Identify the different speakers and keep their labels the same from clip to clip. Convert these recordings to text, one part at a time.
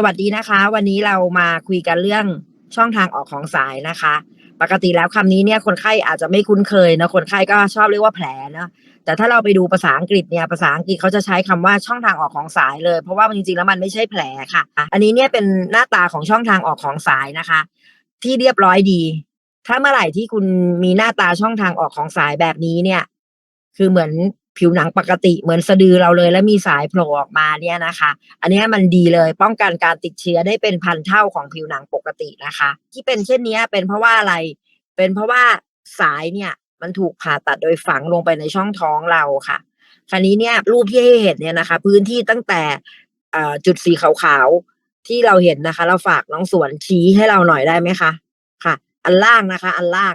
Speaker 1: สวัสดีนะคะ วันนี้เรามาคุยกันเรื่องช่องทางออกของสายนะคะ ปกติแล้วคำนี้เนี่ยคนไข้อาจจะไม่คุ้นเคยนะคนไข้ก็ชอบเรียกว่าแผลเนะแต่ถ้าเราไปดูภาษาอังกฤษเนี่ยภาษาอังกฤษเขาจะใช้คำว่าช่องทางออกของสายเลย เพราะว่าจริงๆแล้วมันไม่ใช่แผลค่ะ อันนี้เนี่ยเป็นหน้าตาของช่องทางออกของสายนะคะ ที่เรียบร้อยดี ถ้าเมื่อไหร่ที่คุณมีหน้าตาช่องทางออกของสายแบบนี้เนี่ย คือเหมือน ผิวหนังปกติเหมือนสะดือเราเลย แล้วมีสายโผล่ออกมาเนี่ยนะคะ อันนี้มันดีเลยป้องกันการติดเชื้อได้เป็นพันเท่าของผิวหนังปกตินะคะ ที่เป็นเช่นนี้เป็นเพราะว่าอะไร เป็นเพราะว่าสายเนี่ยมันถูกผ่าตัดโดยฝังลงไปในช่องท้องเราค่ะคราวนี้เนี่ยรูปที่ให้เห็นเนี่ยนะคะ พื้นที่ตั้งแต่จุดสีขาวๆที่เราเห็นนะคะ เราฝากน้องสวนชี้ให้เราหน่อยได้ไหมคะค่ะ อันล่างนะคะ อันล่าง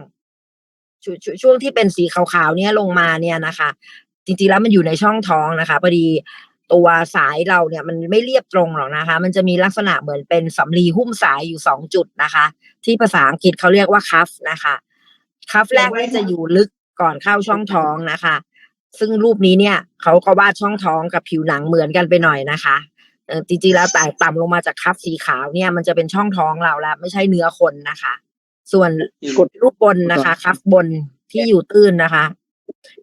Speaker 1: ชชช่วงที่เป็นสีขาวๆเนี่ยลงมาเนี่ยนะคะ จริงๆแล้วมันอยู่ในช่องท้องนะคะพอดีตัวสายเราเนี่ยมันไม่เรียบตรงหรอกนะคะ มันจะมีลักษณะเหมือนเป็นสำลีหุ้มสายอยู่สองจุดนะคะ ที่ภาษาอังกฤษเขาเรียกว่าคัฟนะคะคัฟแรกนี่จะอยู่ลึกก่อนเข้าช่องท้องนะคะ ซึ่งรูปนี้เนี่ยเขาก็วาดช่องท้องกับผิวหนังเหมือนกันไปหน่อยนะคะเออจริงๆแล้วแต่ต่ำลงมาจากคัฟสีขาวเนี่ยมันจะเป็นช่องท้องเราแล้วไม่ใช่เนื้อคนนะคะ ส่วนรูปบนนะคะ คัฟบนที่อยู่ตื้นนะคะ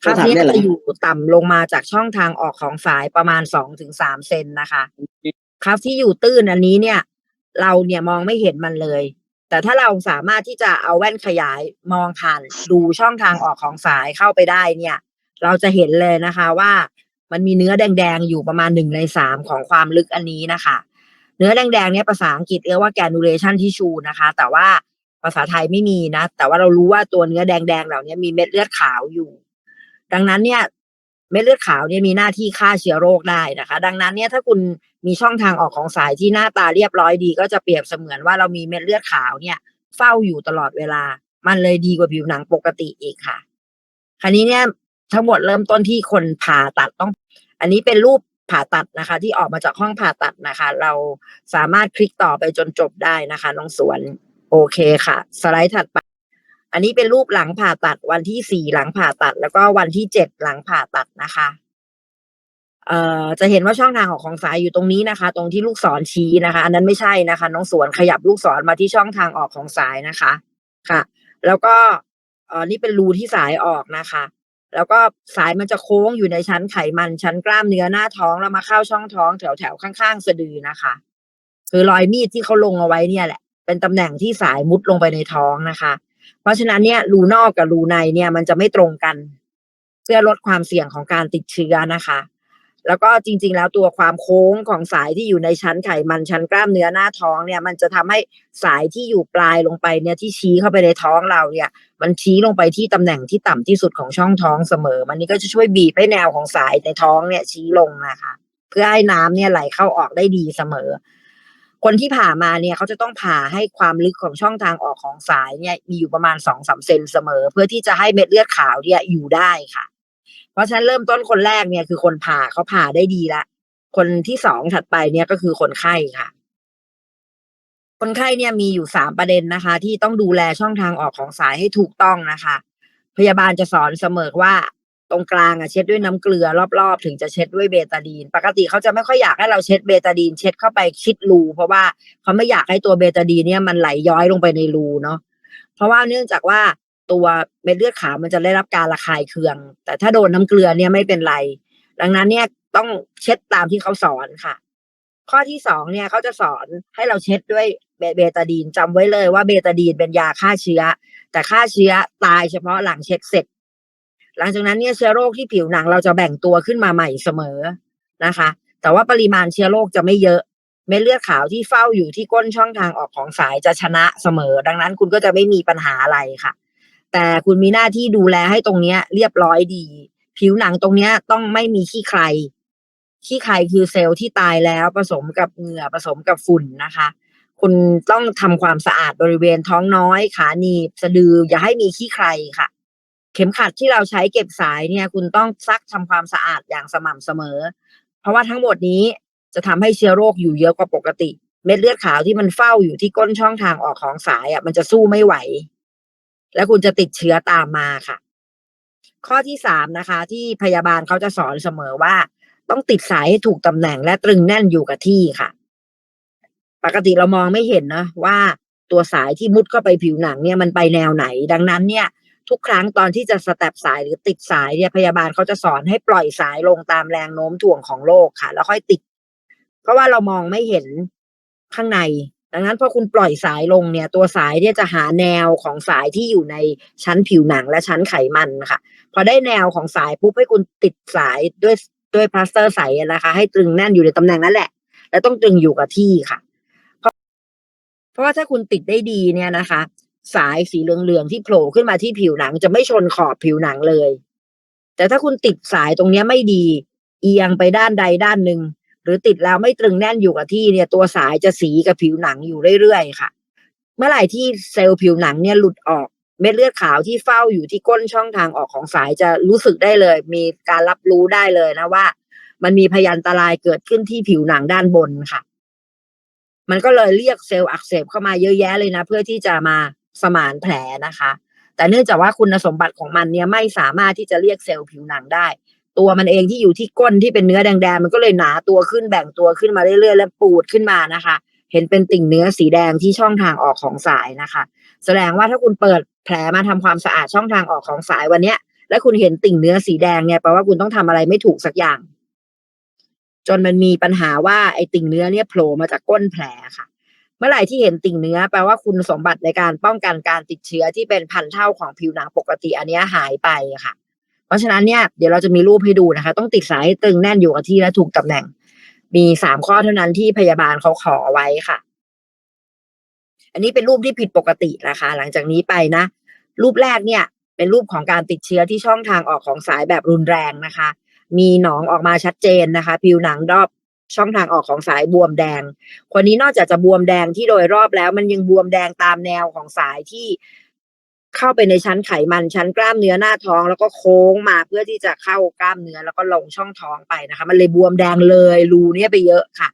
Speaker 1: คัฟนี้จะอยู่ต่ำลงมาจากช่องทางออกของสายประมาณสองถึงสามเซนนะคะคัฟที่อยู่ตื้นอันนี้เนี่ย เราเนี่ยมองไม่เห็นมันเลย แต่ถ้าเราสามารถที่จะเอาแว่นขยายมองผ่านดูช่องทางออกของสายเข้าไปได้เนี่ย เราจะเห็นเลยนะคะว่ามันมีเนื้อแดง ๆ อยู่ประมาณหนึ่งในสามของความลึกอันนี้นะคะ เนื้อแดงๆเนี่ยภาษาอังกฤษเรียกว่า granulation tissue นะคะ แต่ว่าภาษาไทยไม่มีนะ แต่ว่าเรารู้ว่าตัวเนื้อแดงๆเหล่านี้มีเม็ดเลือดขาวอยู่ ดังนั้นเนี่ยเม็ดเลือดขาวเนี่ยมีหน้าที่ฆ่าเชื้อโรคได้นะคะ ดังนั้นเนี่ยถ้าคุณมีช่องทางออกของสายที่หน้าตาเรียบร้อยดี ก็จะเปรียบเสมือนว่าเรามีเม็ดเลือดขาวเนี่ย เฝ้าอยู่ตลอดเวลา มันเลยดีกว่าผิวหนังปกติอีกค่ะ คราวนี้เนี่ยทั้งหมดเริ่มต้นที่คนผ่าตัดต้อง อันนี้เป็นรูปผ่าตัดนะคะ ที่ออกมาจากห้องผ่าตัดนะคะ เราสามารถคลิกต่อไปจนจบได้นะคะน้องสวน โอเคค่ะ สไลด์ถัดไป อันนี้เป็นรูปหลังผ่าตัดวันที่สี่หลังผ่าตัด แล้วก็วันที่เจ็ดหลังผ่าตัดนะคะเอ่อจะเห็นว่าช่องทางออกของสายอยู่ตรงนี้นะคะ ตรงที่ลูกศรชี้นะคะ อันนั้นไม่ใช่นะคะ น้องสวนขยับลูกศรมาที่ช่องทางออกของสายนะคะค่ะ แล้วก็เอ่อนี่เป็นรูที่สายออกนะคะ แล้วก็สายมันจะโค้งอยู่ในชั้นไขมันชั้นกล้ามเนื้อหน้าท้องแล้วมาเข้าช่องท้องแถวแถวข้างๆสะดือนะคะ คือรอยมีดที่เขาลงเอาไว้เนี่ยแหละ เป็นตำแหน่งที่สายมุดลงไปในท้องนะคะ เพราะฉะนั้นเนี่ยรูนอกกับรูในเนี่ยมันจะไม่ตรงกัน เพื่อลดความเสี่ยงของการติดเชื้อนะคะ แล้วก็จริง ๆ แล้วตัวความโค้งของสายที่อยู่ในชั้นไขมันชั้นกล้ามเนื้อหน้าท้องเนี่ย มันจะทำให้สายที่อยู่ปลายลงไปเนี่ยที่ชี้เข้าไปในท้องเราเนี่ย มันชี้ลงไปที่ตำแหน่งที่ต่ำที่สุดของช่องท้องเสมอ มันนี้ก็จะช่วยบีบให้แนวของสายในท้องเนี่ยชี้ลงนะคะ เพื่อให้น้ำเนี่ยไหลเข้าออกได้ดีเสมอ คนที่ผ่ามาเนี่ยเขาจะต้องผ่าให้ความลึกของช่องทางออกของสายเนี่ยมีอยู่ประมาณสองสามเซนเสมอ เพื่อที่จะให้เม็ดเลือดขาวเนี่ยอยู่ได้ค่ะ เพราะฉะนั้นเริ่มต้นคนแรกเนี่ยคือคนผ่าเขาผ่าได้ดีละคนที่สองถัดไปเนี่ยก็คือคนไข้ค่ะ คนไข้เนี่ยมีอยู่สามประเด็นนะคะ ที่ต้องดูแลช่องทางออกของสายให้ถูกต้องนะคะ พยาบาลจะสอนเสมอว่า ตรงกลางอะเช็ดด้วยน้ำเกลือรอบๆ ถึงจะเช็ดด้วยเบตาดีน ปกติเขาจะไม่ค่อยอยากให้เราเช็ดเบตาดีน เช็ดเข้าไปชิดรูเพราะว่าเขาไม่อยากให้ตัวเบตาดีนเนี่ยมันไหลย้อยลงไปในรูเนาะเพราะว่าเนื่องจากว่าตัวเม็ดเลือดขาวมันจะได้รับการระคายเคือง แต่ถ้าโดนน้ำเกลือเนี่ยไม่เป็นไร ดังนั้นเนี่ยต้องเช็ดตามที่เขาสอนค่ะ ข้อที่สองเนี่ยเขาจะสอนให้เราเช็ดด้วยเบเบตาดีนจำไว้เลยว่าเบตาดีนเป็นยาฆ่าเชื้อ แต่ฆ่าเชื้อตายเฉพาะหลังเช็ดเสร็จ หลังจากนั้นเนี่ยเชื้อโรคที่ผิวหนังเราจะแบ่งตัวขึ้นมาใหม่เสมอนะคะ แต่ว่าปริมาณเชื้อโรคจะไม่เยอะเม็ดเลือดขาวที่เฝ้าอยู่ที่ก้นช่องทางออกของสายจะชนะเสมอ ดังนั้นคุณก็จะไม่มีปัญหาอะไรค่ะ แต่คุณมีหน้าที่ดูแลให้ตรงเนี้ย เรียบร้อยดี ผิวหนังตรงเนี้ยต้องไม่มีขี้ใครขี้ใครคือเซลล์ที่ตายแล้วผสมกับเหงื่อผสมกับฝุ่นนะคะ คุณต้องทำความสะอาดบริเวณท้องน้อย ขาหนีบสะดืออย่าให้มีขี้ใครค่ะ เข็มขัดที่เราใช้เก็บสายเนี่ย คุณต้องซักทำความสะอาดอย่างสม่ำเสมอ เพราะว่าทั้งหมดนี้จะทำให้เชื้อโรคอยู่เยอะกว่าปกติ เม็ดเลือดขาวที่มันเฝ้าอยู่ที่ก้นช่องทางออกของสายอะ มันจะสู้ไม่ไหว และคุณจะติดเชื้อตามมาค่ะ ข้อที่สามนะคะ ที่พยาบาลเขาจะสอนเสมอว่า ต้องติดสายให้ถูกตำแหน่งและตรึงแน่นอยู่กับที่ค่ะ ปกติเรามองไม่เห็นนะว่าตัวสายที่มุดเข้าไปผิวหนังเนี่ยมันไปแนวไหน ดังนั้นเนี่ย ทุกครั้งตอนที่จะสแตปสายหรือติดสายเนี่ยพยาบาลเขาจะสอนให้ปล่อยสายลงตามแรงโน้มถ่วงของโลกค่ะ แล้วค่อยติด เพราะว่าเรามองไม่เห็นข้างใน ดังนั้นพอคุณปล่อยสายลงเนี่ย ตัวสายเนี่ยจะหาแนวของสายที่อยู่ในชั้นผิวหนังและชั้นไขมันค่ะ พอได้แนวของสายปุ๊บให้คุณติดสายด้วยด้วยพลาสเตอร์ใสนะคะ ให้ตรึงแน่นอยู่ในตำแหน่งนั้นแหละ และต้องตรึงอยู่กับที่ค่ะ เพราะเพราะว่าถ้าคุณติดได้ดีเนี่ยนะคะ สายสีเหลืองๆที่โผล่ขึ้นมาที่ผิวหนัง จะไม่ชนขอบผิวหนังเลย แต่ถ้าคุณติดสายตรงนี้ไม่ดี เอียงไปด้านใดด้านหนึ่งหรือติดแล้วไม่ตรึงแน่นอยู่กับที่เนี่ย ตัวสายจะสีกับผิวหนังอยู่เรื่อยๆค่ะ เมื่อไหร่ที่เซลล์ผิวหนังเนี่ยหลุดออกเม็ดเลือดขาวที่เฝ้าอยู่ที่ก้นช่องทางออกของสายจะรู้สึกได้เลย มีการรับรู้ได้เลยนะว่า มันมีพยันตรายเกิดขึ้นที่ผิวหนังด้านบนค่ะ มันก็เลยเรียกเซลล์อักเสบเข้ามาเยอะแยะเลยนะ เพื่อที่จะมา สมานแผลนะคะ แต่เนื่องจากว่าคุณสมบัติของมันเนี่ยไม่สามารถที่จะเรียกเซลล์ผิวหนังได้ ตัวมันเองที่อยู่ที่ก้นที่เป็นเนื้อแดงๆมันก็เลยหนาตัวขึ้นแบ่งตัวขึ้นมาเรื่อยๆ แล้วปูดขึ้นมานะคะ เห็นเป็นติ่งเนื้อสีแดงที่ช่องทางออกของสายนะคะ แสดงว่าถ้าคุณเปิดแผลมาทำความสะอาดช่องทางออกของสายวันเนี้ย แล้วคุณเห็นติ่งเนื้อสีแดงเนี่ยแปลว่าคุณต้องทำอะไรไม่ถูกสักอย่าง จนมันมีปัญหาว่าไอ้ติ่งเนื้อเนี่ยโผล่มาจากก้นแผลค่ะ เมื่อไหร่ที่เห็นติ่งเนื้อแปลว่าคุณสมบัติในการป้องกันการติดเชื้อที่เป็นพันเท่าของผิวหนังปกติอันนี้หายไปค่ะ เพราะฉะนั้นเนี่ยเดี๋ยวเราจะมีรูปให้ดูนะคะ ต้องติดสายตึงแน่นอยู่กับที่และถูกตำแหน่ง มีสามข้อเท่านั้นที่พยาบาลเขาขอไว้ค่ะ อันนี้เป็นรูปที่ผิดปกตินะคะ หลังจากนี้ไปนะ รูปแรกเนี่ย เป็นรูปของการติดเชื้อที่ช่องทางออกของสายแบบรุนแรงนะคะ มีหนองออกมาชัดเจนนะคะ ผิวหนังรอบ ช่องทางออกของสายบวมแดง คนนี้นอกจากจะบวมแดงที่โดยรอบแล้ว มันยังบวมแดงตามแนวของสายที่เข้าไปในชั้นไขมันชั้นกล้ามเนื้อหน้าท้อง แล้วก็โค้งมาเพื่อที่จะเข้ากล้ามเนื้อแล้วก็ลงช่องท้องไปนะคะ มันเลยบวมแดงเลยรูเนี่ยไปเยอะค่ะ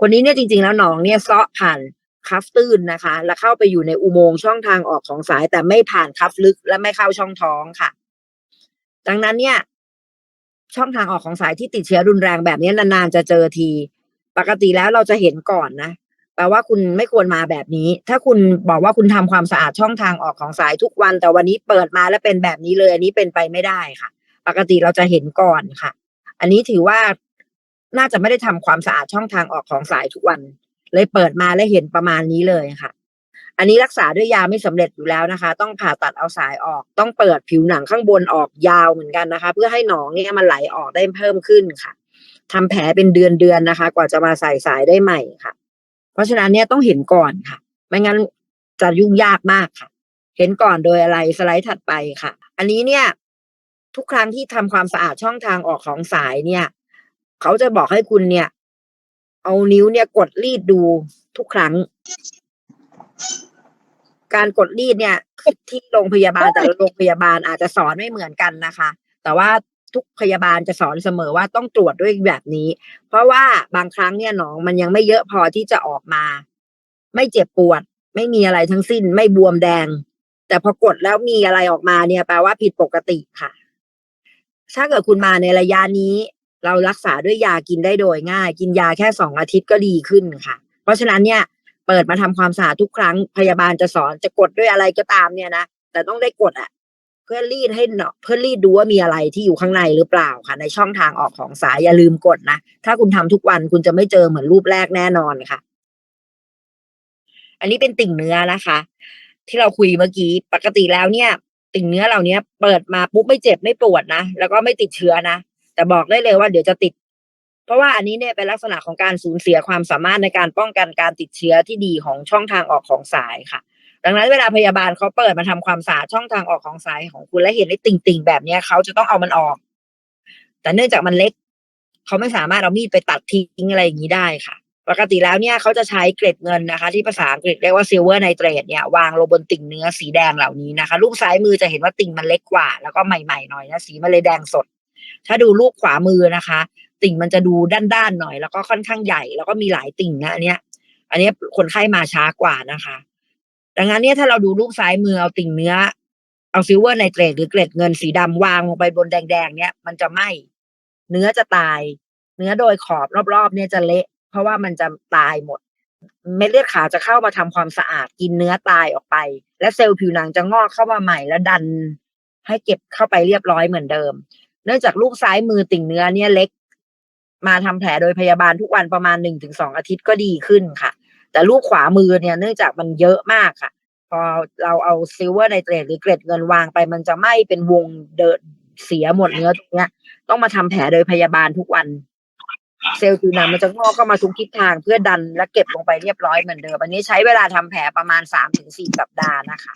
Speaker 1: คนนี้เนี่ยจริง ๆ แล้วหนองเนี่ยเซาะผ่านคัฟตื้นนะคะ แล้วเข้าไปอยู่ในอุโมงค์ช่องทางออกของสาย แต่ไม่ผ่านคัฟลึกและไม่เข้าช่องท้องค่ะ ดังนั้นเนี่ย ช่องทางออกของสายที่ติดเชื้อรุนแรงแบบนี้นานๆจะเจอที ปกติแล้วเราจะเห็นก่อนนะแปลว่าคุณไม่ควรมาแบบนี้ ถ้าคุณบอกว่าคุณทำความสะอาดช่องทางออกของสายทุกวัน แต่วันนี้เปิดมาแล้วเป็นแบบนี้เลยอันนี้เป็นไปไม่ได้ค่ะ ปกติเราจะเห็นก่อนค่ะ อันนี้ถือว่าน่าจะไม่ได้ทำความสะอาดช่องทางออกของสายทุกวัน เลยเปิดมาแล้วเห็นประมาณนี้เลยค่ะ อันนี้รักษาด้วยยาไม่สำเร็จอยู่แล้วนะคะ ต้องผ่าตัดเอาสายออก ต้องเปิดผิวหนังข้างบนออกยาวเหมือนกันนะคะ เพื่อให้หนองเนี่ยมันไหลออกได้เพิ่มขึ้นค่ะทำแผลเป็นเดือนเดือนนะคะ กว่าจะมาใส่สายได้ใหม่ค่ะ เพราะฉะนั้นเนี่ยต้องเห็นก่อนค่ะ ไม่งั้นจะยุ่งยากมากค่ะ เห็นก่อนโดยอะไรสไลด์ถัดไปค่ะ อันนี้เนี่ย ทุกครั้งที่ทำความสะอาดช่องทางออกของสายเนี่ย เขาจะบอกให้คุณเนี่ย เอานิ้วเนี่ยกดรีดดูทุกครั้ง การกดรีดเนี่ย ที่โรงพยาบาลแต่ละโรงพยาบาลอาจจะสอนไม่เหมือนกันนะคะ แต่ว่าทุกพยาบาลจะสอนเสมอว่าต้องตรวจด้วยแบบนี้ เพราะว่าบางครั้งเนี่ยหนองมันยังไม่เยอะพอที่จะออกมา ไม่เจ็บปวด ไม่มีอะไรทั้งสิ้น ไม่บวมแดง แต่พอกดแล้วมีอะไรออกมาเนี่ยแปลว่าผิดปกติค่ะ ถ้าเกิดคุณมาในระยะนี้ เรารักษาด้วยยากินได้โดยง่าย กินยาแค่สองอาทิตย์ก็ดีขึ้นค่ะ เพราะฉะนั้นเนี่ย เปิดมาทำความสะอาดทุกครั้งพยาบาลจะสอนจะกดด้วยอะไรก็ตามเนี่ยนะแต่ต้องได้กดอะเพื่อรีดให้เนาะเพื่อรีดดูว่ามีอะไรที่อยู่ข้างในหรือเปล่าค่ะ ในช่องทางออกของสายอย่าลืมกดนะถ้าคุณทำทุกวันคุณจะไม่เจอเหมือนรูปแรกแน่นอนค่ะ อันนี้เป็นติ่งเนื้อนะคะ ที่เราคุยเมื่อกี้ปกติแล้วเนี่ย ติ่งเนื้อเหล่านี้เปิดมาปุ๊บไม่เจ็บไม่ปวดนะแล้วก็ไม่ติดเชื้อนะแต่บอกได้เลยว่าเดี๋ยวจะติด เพราะว่าอันนี้เนี่ยเป็นลักษณะของการสูญเสียความสามารถในการป้องกันการติดเชื้อที่ดีของช่องทางออกของสายค่ะ ดังนั้นเวลาพยาบาลเขาเปิดมาทำความสะอาดช่องทางออกของสายของคุณและเห็นไอ้ติ่งๆแบบเนี้ยเขาจะต้องเอามันออก แต่เนื่องจากมันเล็กเขาไม่สามารถเอามีดไปตัดทิ้งอะไรอย่างนี้ได้ค่ะ ปกติแล้วเนี่ยเขาจะใช้เกล็ดเงินนะคะ ที่ภาษาอังกฤษเรียกว่าซิลเวอร์ไนเตรตเนี่ยวางลงบนติ่งเนื้อสีแดงเหล่านี้นะคะรูปซ้ายมือจะเห็นว่าติ่งมันเล็กกว่า แล้วก็ใหม่ๆหน่อยนะสีมันเลยแดงสด ถ้าดูรูปขวามือนะคะ ติ่งมันจะดูด้านๆหน่อย แล้วก็ค่อนข้างใหญ่ แล้วก็มีหลายติ่งนะอันเนี้ย อันเนี้ยคนไข้มาช้ากว่านะคะ ดังนั้นเนี่ยถ้าเราดูรูปซ้ายมือเอาติ่งเนื้อ เอาซิลเวอร์ไนเตรตหรือเกล็ดเงินสีดำวางลงไปบนแดงๆเนี่ยมันจะไหมเนื้อจะตาย เนื้อโดยขอบรอบๆ เนี่ยจะเละ เพราะว่ามันจะตายหมด เม็ดเลือดขาวจะเข้ามาทำความสะอาดกินเนื้อตายออกไป และเซลล์ผิวหนังจะงอกเข้ามาใหม่และดันให้เก็บเข้าไปเรียบร้อยเหมือนเดิม เนื่องจากลูกซ้ายมือติ่งเนื้อเนี่ยเล็ก มาทำแผลโดยพยาบาลทุกวันประมาณหนึ่งถึงสองอาทิตย์ก็ดีขึ้นค่ะ แต่ลูกขวามือเนี่ยเนื่องจากมันเยอะมากค่ะ พอเราเอาซิลเวอร์ไนเตรตหรือเกล็ดเงินวางไป มันจะไม่เป็นวงเดินเสียหมดเนื้อตรงเนี้ย ต้องมาทำแผลโดยพยาบาลทุกวัน เซลล์ผิวหนังมันจะงอกเข้ามาทุกทิศทางเพื่อดันและเก็บลงไปเรียบร้อยเหมือนเดิมอันนี้ใช้เวลาทำแผลประมาณสามถึงสี่สัปดาห์นะคะ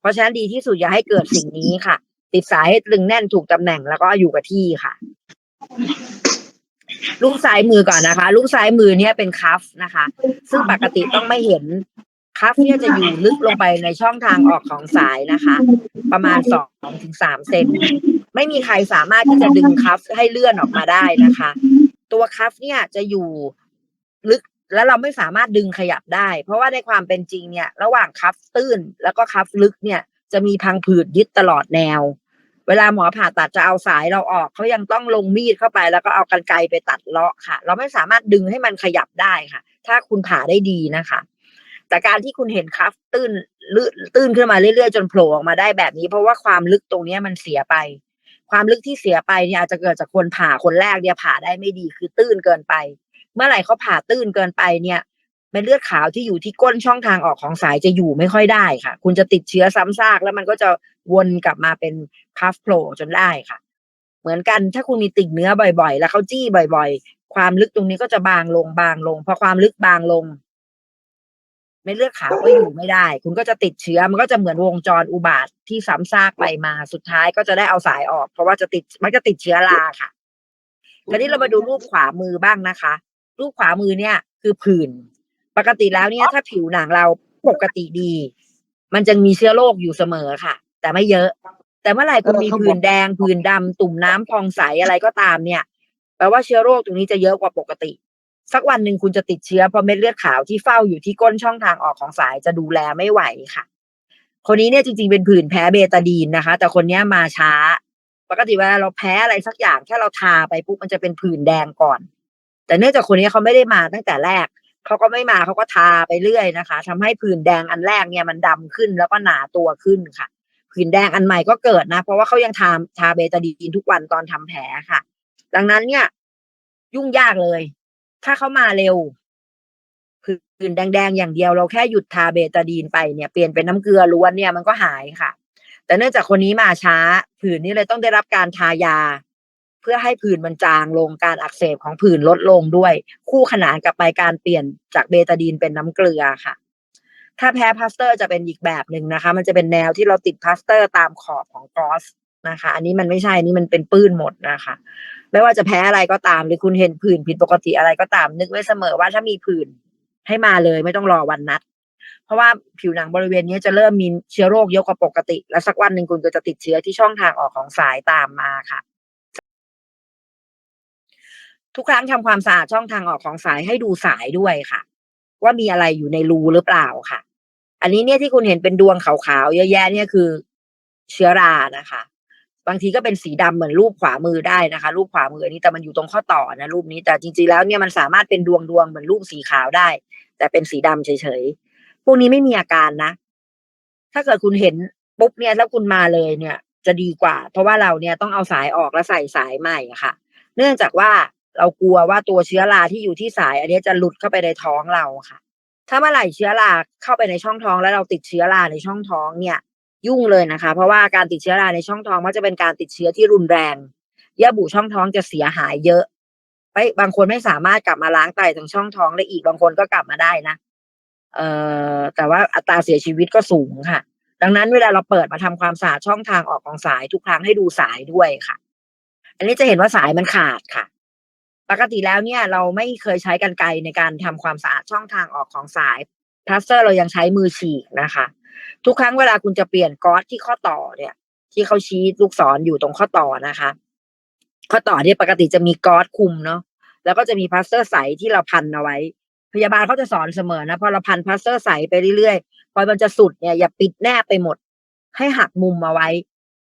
Speaker 1: เพราะฉะนั้นดีที่สุดอย่าให้เกิดสิ่งนี้ค่ะ ติดสายให้ตึงแน่นถูกตำแหน่งแล้วก็อยู่กับที่ค่ะ ลูกซ้ายมือก่อนนะคะลูกซ้ายมือเนี่ยเป็นคัฟนะคะ ซึ่งปกติต้องไม่เห็นคัฟเนี่ยจะอยู่ลึกลงไปในช่องทางออกของสายนะคะ ประมาณสองถึงสามเซนไม่มีใครสามารถที่จะดึงคัฟให้เลื่อนออกมาได้นะคะ ตัวคัฟเนี่ยจะอยู่ลึกแล้วเราไม่สามารถดึงขยับได้ เพราะว่าในความเป็นจริงเนี่ย ระหว่างคัฟตื้นแล้วก็คัฟลึกเนี่ยจะมีพังผืดยึดตลอดแนว เวลาหมอผ่าตัดจะเอาสายเราออกเขายังต้องลงมีดเข้าไป แล้วก็เอากันไกรไปตัดเลาะค่ะ เราไม่สามารถดึงให้มันขยับได้ค่ะ ถ้าคุณผ่าได้ดีนะคะ แต่การที่คุณเห็นคัฟตื้นลื่นตื้นขึ้นมาเรื่อยๆ จนโผล่ออกมาได้แบบนี้ เพราะว่าความลึกตรงนี้มันเสียไป ความลึกที่เสียไปเนี่ยอาจจะเกิดจากคนผ่าคนแรกเนี่ยผ่าได้ไม่ดีคือตื้นเกินไป เมื่อไหร่เขาผ่าตื้นเกินไปเนี่ย เม็ดเลือดขาวที่อยู่ที่ก้นช่องทางออกของสายจะอยู่ไม่ค่อยได้ค่ะ คุณจะติดเชื้อซ้ำซากแล้วมันก็จะวนกลับมาเป็นคัฟโผล่จนได้ค่ะ เหมือนกันถ้าคุณมีติ่งเนื้อบ่อย ๆ แล้วเขาจี้บ่อย ๆ ความลึกตรงนี้ก็จะบางลงบางลงพอความลึกบางลงเม็ดเลือดขาวก็อยู่ไม่ได้ คุณก็จะติดเชื้อมันก็จะเหมือนวงจรอุบาทที่ซ้ำซากไปมาสุดท้ายก็จะได้เอาสายออก เพราะว่าจะติดมันจะติดเชื้อราค่ะคราวนี้เรามาดูรูปขวามือบ้างนะคะ รูปขวามือเนี่ย คือผื่น ปกติแล้วเนี่ยถ้าผิวหนังเราปกติดี มันจะมีเชื้อโรคอยู่เสมอค่ะ แต่ไม่เยอะ แต่เมื่อไหร่คุณมีผื่นแดงผื่นดำตุ่มน้ำพองใสอะไรก็ตามเนี่ยแปลว่าเชื้อโรคตรงนี้จะเยอะกว่าปกติ สักวันหนึ่งคุณจะติดเชื้อเพราะเม็ดเลือดขาวที่เฝ้าอยู่ที่ก้นช่องทางออกของสายจะดูแลไม่ไหวค่ะ คนนี้เนี่ยจริง ๆ เป็นผื่นแพ้เบตาดีนนะคะ แต่คนเนี้ยมาช้า ปกติเวลาเราแพ้อะไรสักอย่างแค่เราทาไปปุ๊บมันจะเป็นผื่นแดงก่อน แต่เนื่องจากคนนี้เขาไม่ได้มาตั้งแต่แรก เขาก็ไม่มาเขาก็ทาไปเรื่อยนะคะทำให้ผื่นแดงอันแรกเนี่ยมันดำขึ้นแล้วก็หนาตัวขึ้นค่ะ ผื่นแดงอันใหม่ก็เกิดนะ เพราะว่าเขายังทาทาเบตาดีนทุกวันตอนทำแผลค่ะ ดังนั้นเนี่ย ยุ่งยากเลย ถ้าเขามาเร็ว ผื่นแดงๆอย่างเดียวเราแค่หยุดทาเบตาดีนไปเนี่ยเปลี่ยนเป็นน้ำเกลือล้วนเนี่ยมันก็หายค่ะ แต่เนื่องจากคนนี้มาช้า ผื่นนี้เลยต้องได้รับการทายา เพื่อให้ผื่นมันจางลงการอักเสบของผื่นลดลงด้วย คู่ขนานกับไปการเปลี่ยนจากเบตาดีนเป็นน้ำเกลือค่ะ ถ้าแพ้พลาสเตอร์จะเป็นอีกแบบหนึ่งนะคะ มันจะเป็นแนวที่เราติดพลาสเตอร์ตามขอบของกอสนะคะ อันนี้มันไม่ใช่อันนี้มันเป็นปื้นหมดนะคะ ไม่ว่าจะแพ้อะไรก็ตามหรือคุณเห็นผื่นผิดปกติอะไรก็ตาม นึกไว้เสมอว่าถ้ามีผื่นให้มาเลยไม่ต้องรอวันนัด เพราะว่าผิวหนังบริเวณนี้จะเริ่มมีเชื้อโรคเยอะกว่าปกติ และสักวันหนึ่งคุณก็จะติดเชื้อที่ช่องทางออกของสายตามมาค่ะ ทุกครั้งทำความสะอาดช่องทางออกของสายให้ดูสายด้วยค่ะ ว่ามีอะไรอยู่ในรูหรือเปล่าค่ะ อันนี้เนี่ยที่คุณเห็นเป็นดวงขาวๆเยอะแยะเนี่ยคือ เชื้อรานะคะ บางทีก็เป็นสีดำเหมือนรูปขวามือได้นะคะ รูปขวามืออันนี้แต่มันอยู่ตรงข้อต่อนะรูปนี้แต่จริงๆแล้วเนี่ยมันสามารถเป็นดวงดวงเหมือนรูปสีขาวได้ แต่เป็นสีดำเฉยๆพวกนี้ไม่มีอาการนะ ถ้าเกิดคุณเห็นปุ๊บเนี่ยแล้วคุณมาเลยเนี่ย จะดีกว่า เพราะว่าเราเนี่ยต้องเอาสายออกแล้วใส่สายใหม่ค่ะ เนื่องจากว่า เรากลัวว่าตัวเชื้อราที่อยู่ที่สาย อันนี้จะหลุดเข้าไปในท้องเราค่ะ ถ้าเมื่อไหร่เชื้อราเข้าไปในช่องท้อง แล้วเราติดเชื้อราในช่องท้องเนี่ย ยุ่งเลยนะคะ เพราะว่าการติดเชื้อราในช่องท้องมันจะเป็นการติดเชื้อที่รุนแรงเยื่อบุช่องท้องจะเสียหายเยอะ ไปบางคนไม่สามารถกลับมาล้างไตตรงช่องท้องได้อีกบางคนก็กลับมาได้นะเอ่อแต่ว่าอัตราเสียชีวิตก็สูงค่ะ ดังนั้นเวลาเราเปิดมาทำความสะอาดช่องทางออกของสายทุกครั้งให้ดูสายด้วยค่ะ อันนี้จะเห็นว่าสายมันขาดค่ะ ปกติแล้วเนี่ยเราไม่เคยใช้กันไกรในการทำความสะอาดช่องทางออกของสายพลาสเตอร์เรายังใช้มือฉีกนะคะ ทุกครั้งเวลาคุณจะเปลี่ยนก๊อซที่ข้อต่อเนี่ย ที่เขาชี้ลูกศรออยู่ตรงข้อต่อนะคะ ข้อต่อเนี่ยปกติจะมีก๊อซคุมเนาะแล้วก็จะมีพลาสเตอร์ใสที่เราพันเอาไว้ พยาบาลเขาจะสอนเสมอนะพอเราพันพลาสเตอร์ใสไปเรื่อยๆพอมันจะสุดเนี่ยอย่าปิดแนบไปหมด ให้หักมุมมาไว้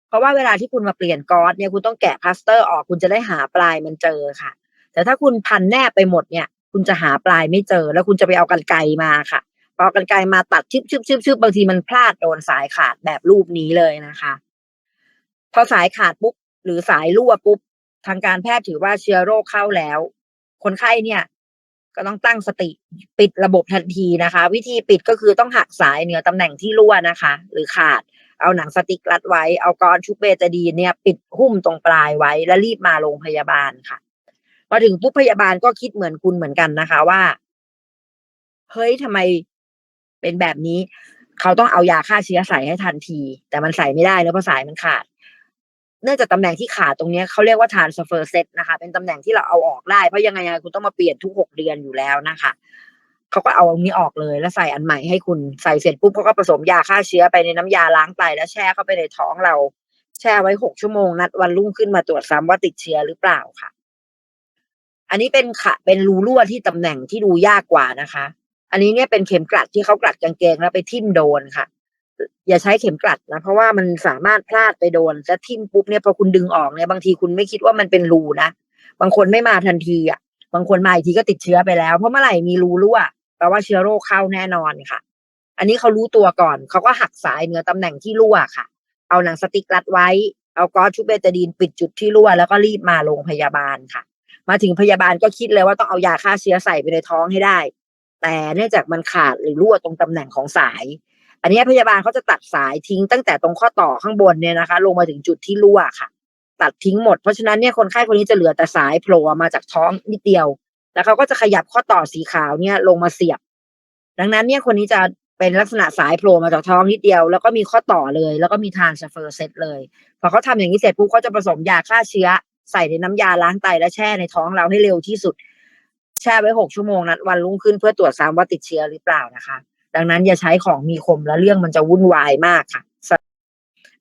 Speaker 1: เพราะว่าเวลาที่คุณมาเปลี่ยนก๊อซเนี่ยคุณต้องแกะพลาสเตอร์ออกคุณจะได้หาปลายมันเจอค่ะ แต่ถ้าคุณพันแนบไปหมดเนี่ย คุณจะหาปลายไม่เจอ แล้วคุณจะไปเอากรรไกมาค่ะพอเอากรรไกมาตัดชึบชึบชึบชึบบางทีมันพลาดโดนสายขาดแบบรูปนี้เลยนะคะ พอสายขาดปุ๊บหรือสายรั่วปุ๊บทางการแพทย์ถือว่าเชื้อโรคเข้าแล้ว คนไข้เนี่ย ก็ต้องตั้งสติปิดระบบทันทีนะคะ วิธีปิดก็คือต้องหักสายเหนือตำแหน่งที่รั่วนะคะ หรือขาดเอาหนังสติกรัดไว้ เอากอนชุบเบตาดีเนี่ย ปิดหุ้มตรงปลายไว้ แล้วรีบมาโรงพยาบาลค่ะ มาถึงปุ๊บพยาบาลก็คิดเหมือนคุณเหมือนกันนะคะว่า เฮ้ยทำไมเป็นแบบนี้ เขาต้องเอายาฆ่าเชื้อใส่ให้ทันที แต่มันใส่ไม่ได้แล้วเพราะสายมันขาด เนื่องจากตำแหน่งที่ขาดตรงนี้เขาเรียกว่า transfer set นะคะ เป็นตำแหน่งที่เราเอาออกได้เพราะยังไงคุณต้องมาเปลี่ยนทุกหกเดือนอยู่แล้วนะคะเขาก็เอาอันนี้ออกเลยแล้วใส่อันใหม่ให้คุณใส่เสร็จปุ๊บเขาก็ผสมยาฆ่าเชื้อไปในน้ำยาล้างไตแล้วแช่เข้าไปในท้องเรา แช่ไว้หกชั่วโมงนัดวันรุ่งขึ้นมาตรวจซ้ำว่าติดเชื้อหรือเปล่าค่ะ อันนี้เป็นขะเป็นรูรั่วที่ตำแหน่งที่ดูยากกว่านะคะ อันนี้เนี่ยเป็นเข็มกลัดที่เขากลัดกางเกงแล้วไปทิ่มโดนค่ะ อย่าใช้เข็มกลัดนะเพราะว่ามันสามารถพลาดไปโดนแล้วทิ่มปุ๊บเนี่ยพอคุณดึงออกเนี่ยบางทีคุณไม่คิดว่ามันเป็นรูนะบางคนไม่มาทันทีอะ บางคนมาอีกทีก็ติดเชื้อไปแล้ว เพราะเมื่อไหร่มีรูรั่วแปลว่าเชื้อโรคเข้าแน่นอนค่ะ อันนี้เขารู้ตัวก่อนเขาก็หักสายเหนือตำแหน่งที่รั่วค่ะ เอาหนังสติ๊กรัดไว้เอากอชุบเบตาดีนปิดจุดที่รั่วแล้วก็รีบมาโรงพยาบาลค่ะ มาถึงพยาบาลก็คิดเลยว่าต้องเอายาฆ่าเชื้อใส่ไปในท้องให้ได้ แต่เนื่องจากมันขาดหรือรั่วตรงตำแหน่งของสาย อันนี้พยาบาลเขาจะตัดสายทิ้งตั้งแต่ตรงข้อต่อข้างบนเนี่ยนะคะ ลงมาถึงจุดที่รั่วค่ะ ตัดทิ้งหมดเพราะฉะนั้นเนี่ยคนไข้คนนี้จะเหลือแต่สายโผล่มาจากท้องนิดเดียว แล้วเขาก็จะขยับข้อต่อสีขาวเนี่ยลงมาเสียบ ดังนั้นเนี่ยคนนี้จะเป็นลักษณะสายโผล่มาจากท้องนิดเดียว แล้วก็มีข้อต่อเลย แล้วก็มีทานสเฟอร์เซตเลย พอเขาทำอย่างนี้เสร็จปุ๊บเขาจะผสมยาฆ่าเชื้อ ใส่ในน้ำยาล้างไตและแช่ในท้องเราให้เร็วที่สุด แช่ไว้หกชั่วโมงนัดวันรุ่งขึ้นเพื่อตรวจซ้ำว่าติดเชื้อหรือเปล่านะคะ ดังนั้นอย่าใช้ของมีคมแล้วเรื่องมันจะวุ่นวายมากค่ะ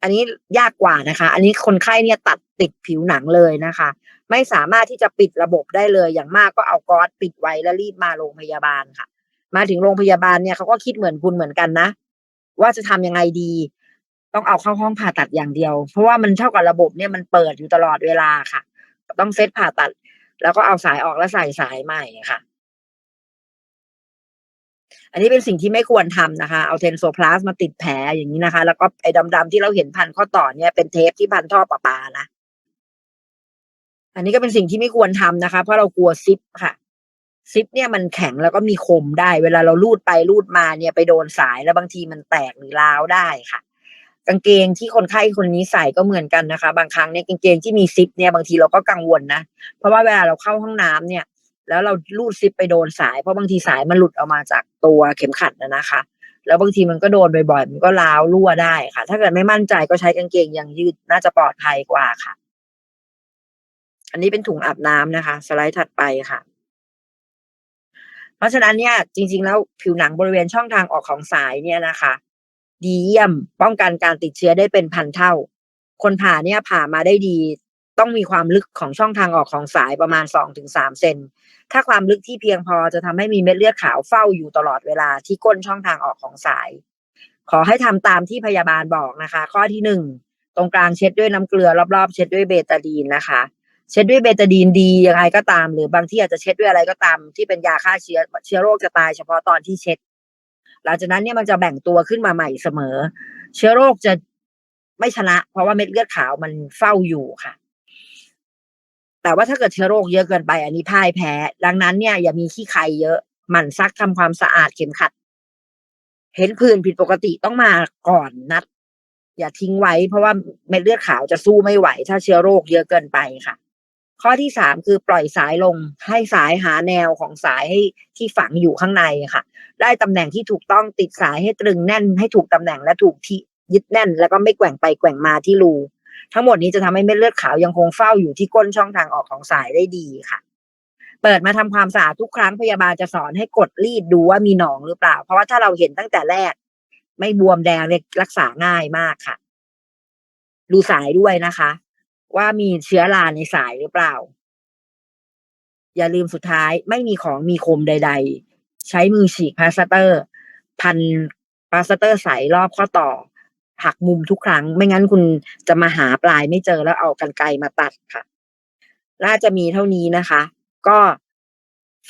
Speaker 1: อันนี้ยากกว่านะคะ อันนี้คนไข้เนี่ยตัดติดผิวหนังเลยนะคะ ไม่สามารถที่จะปิดระบบได้เลย อย่างมากก็เอาก๊อซปิดไว้แล้วรีบมาโรงพยาบาลค่ะ มาถึงโรงพยาบาลเนี่ยเขาก็คิดเหมือนคุณเหมือนกันนะ ว่าจะทำยังไงดี ต้องเอาเข้าห้องผ่าตัดอย่างเดียว เพราะว่ามันเท่ากับระบบเนี่ยมันเปิดอยู่ตลอดเวลาค่ะ ต้องเซตผ่าตัด แล้วก็เอาสายออกแล้วใส่สายใหม่ค่ะ อันนี้เป็นสิ่งที่ไม่ควรทำนะคะ เอาเทนโซพลาสมาติดแผลอย่างนี้นะคะ แล้วก็ไอ้ดำๆที่เราเห็นพันข้อต่อเนี่ยเป็นเทปที่พันท่อประปานะอันนี้ก็เป็นสิ่งที่ไม่ควรทำนะคะ เพราะเรากลัวซิปค่ะซิปเนี่ยมันแข็งแล้วก็มีคมได้ เวลาเราลูดไปลูดมาเนี่ยไปโดนสายแล้วบางทีมันแตกหรือร้าวได้ค่ะ กางเกงที่คนไข้คนนี้ใส่ก็เหมือนกันนะคะ บางครั้งเนี่ยกางเกงที่มีซิปเนี่ยบางทีเราก็กังวลนะ เพราะว่าเวลาเราเข้าห้องน้ำเนี่ย แล้วเราลูดซิปไปโดนสาย เพราะบางทีสายมันหลุดออกมาจากตัวเข็มขัดนะนะคะ แล้วบางทีมันก็โดนบ่อยๆมันก็ร้าวรั่วได้ค่ะ ถ้าเกิดไม่มั่นใจก็ใช้กางเกงยางยืดน่าจะปลอดภัยกว่าค่ะ อันนี้เป็นถุงอาบน้ำนะคะ สไลด์ถัดไปค่ะเพราะฉะนั้นเนี่ยจริง ๆ แล้วผิวหนังบริเวณช่องทางออกของสายเนี่ยนะคะ ดีเยี่ยม ป้องกันการติดเชื้อได้เป็นพันเท่า คนผ่าเนี่ยผ่ามาได้ดี ต้องมีความลึกของช่องทางออกของสายประมาณสองถึงสามเซนถ้าความลึกที่เพียงพอจะทำให้มีเม็ดเลือดขาวเฝ้าอยู่ตลอดเวลาที่ก้นช่องทางออกของสาย ขอให้ทำตามที่พยาบาลบอกนะคะ ข้อที่หนึ่งตรงกลางเช็ดด้วยน้ำเกลือรอบๆ เช็ดด้วยเบตาดีนนะคะ เช็ดด้วยเบตาดีนดียังไงก็ตาม หรือบางที่อาจจะเช็ดด้วยอะไรก็ตาม ที่เป็นยาฆ่าเชื้อเชื้อโรคจะตายเฉพาะตอนที่เช็ด หลังจากนั้นเนี่ยมันจะแบ่งตัวขึ้นมาใหม่เสมอ เชื้อโรคจะไม่ชนะ เพราะว่าเม็ดเลือดขาวมันเฝ้าอยู่ค่ะ แต่ว่าถ้าเกิดเชื้อโรคเยอะเกินไป อันนี้พ่ายแพ้ ดังนั้นเนี่ย อย่ามีขี้ใครเยอะหมั่นซักทำความสะอาดเข็มขัด เห็นผื่นผิดปกติต้องมาก่อนนัด อย่าทิ้งไว้ เพราะว่าเม็ดเลือดขาวจะสู้ไม่ไหว ถ้าเชื้อโรคเยอะเกินไปค่ะ ข้อที่สามคือปล่อยสายลงให้สายหาแนวของสายให้ที่ฝังอยู่ข้างในค่ะ ได้ตำแหน่งที่ถูกต้องติดสายให้ตรึงแน่นให้ถูกตำแหน่งและถูกที่ยึดแน่น แล้วก็ไม่แกว่งไปแกว่งมาที่รูทั้งหมดนี้จะทำให้เม็ดเลือดขาวยังคงเฝ้าอยู่ที่ก้นช่องทางออกของสายได้ดีค่ะ เปิดมาทำความสะอาดทุกครั้งพยาบาลจะสอนให้กดรีดดูว่ามีหนองหรือเปล่า เพราะว่าถ้าเราเห็นตั้งแต่แรก ไม่บวมแดงเนี่ยรักษาง่ายมากค่ะ ดูสายด้วยนะคะ ว่ามีเชื้อราในสายหรือเปล่า อย่าลืมสุดท้ายไม่มีของมีคมใด ๆ ใช้มือฉีกพลาสเตอร์ พันพลาสเตอร์ใส่รอบข้อต่อ หักมุมทุกครั้ง ไม่งั้นคุณจะมาหาปลายไม่เจอแล้วเอากันไกลมาตัดค่ะน่าจะมีเท่านี้นะคะ ก็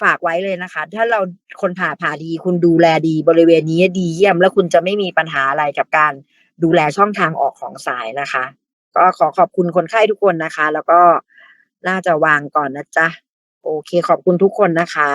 Speaker 1: ฝากไว้เลยนะคะ ถ้าเราคนผ่าผ่าดี คุณดูแลดีบริเวณนี้ดีเยี่ยม แล้วคุณจะไม่มีปัญหาอะไรกับการดูแลช่องทางออกของสายนะคะ ก็ขอขอบคุณคนไข้ทุกคนนะคะ แล้วก็น่าจะวางก่อนนะจ๊ะ โอเคขอบคุณทุกคนนะคะ